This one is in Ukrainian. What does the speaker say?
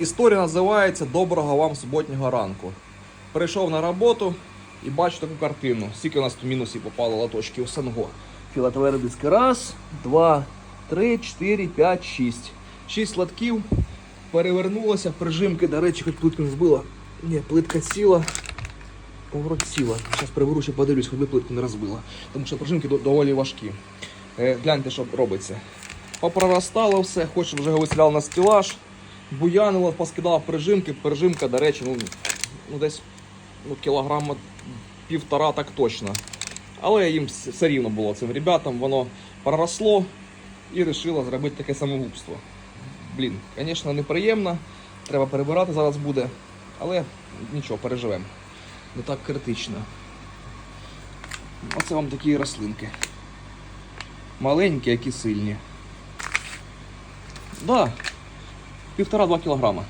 Історія називається Доброго вам суботнього ранку. Прийшов на роботу і бачу таку картину. Скільки у нас тут мінусів попало латочків Сенго. Філатове диски. Раз, два, три, чотири, п'ять, шість. Шість латків. Перевернулося, прижимки, до речі, хоч плитку не збила. Ні, плитка ціла. Поворот ціла. Зараз привору, ще подивлюсь, хоч би плитку не розбила. Тому що прижимки доволі важкі. Е, гляньте, що робиться. Попроростало все, хоч вже його виселяли на стілаж, буянило, поскидав прижимки. Прижимка, до речі, ну, ну десь ну, кілограма півтора так точно. Але їм все рівно було цим ребятам, воно проросло і вирішило зробити таке самогубство. Блін, звісно, неприємно, треба перебирати зараз буде, але нічого, переживемо. Не так критично. Оце вам такі рослинки. Маленькі, які сильні. Да, півтора-два кілограма.